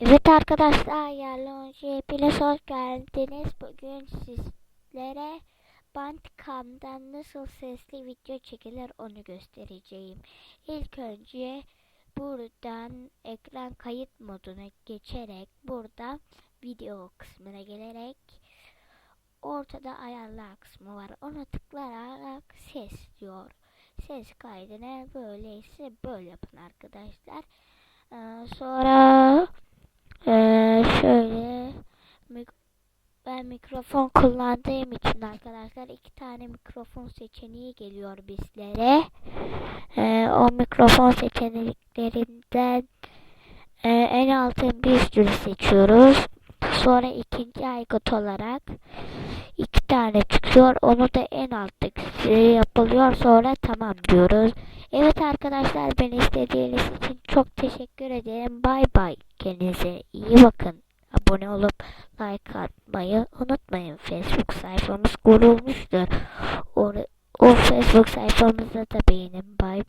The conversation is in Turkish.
Evet arkadaşlar Yalonji hepiniz hoş geldiniz. Bugün sizlere Bandcamp'dan nasıl sesli video çekilir onu göstereceğim. İlk önce buradan ekran kayıt moduna geçerek burada video kısmına gelerek ortada ayarlar kısmı var. Ona tıklayarak ses diyor. Ses kaydını böyleyse böyle yapın arkadaşlar. Ee, sonra şöyle ben mikrofon kullandığım için arkadaşlar iki tane mikrofon seçeneği geliyor bizlere. Ee, o mikrofon seçeneklerinden e, en altın bir sürü seçiyoruz. Sonra ikinci aygıt olarak iki tane çıkıyor. Onu da en alttaki yapılıyor. Sonra tamam diyoruz. Evet arkadaşlar beni izlediğiniz için çok teşekkür ederim. Bay bay. Kendinize iyi bakın. Abone olup like atmayı unutmayın. Facebook sayfamız kurulmuştur. O, o Facebook sayfamızda da beğenin. Bay bay.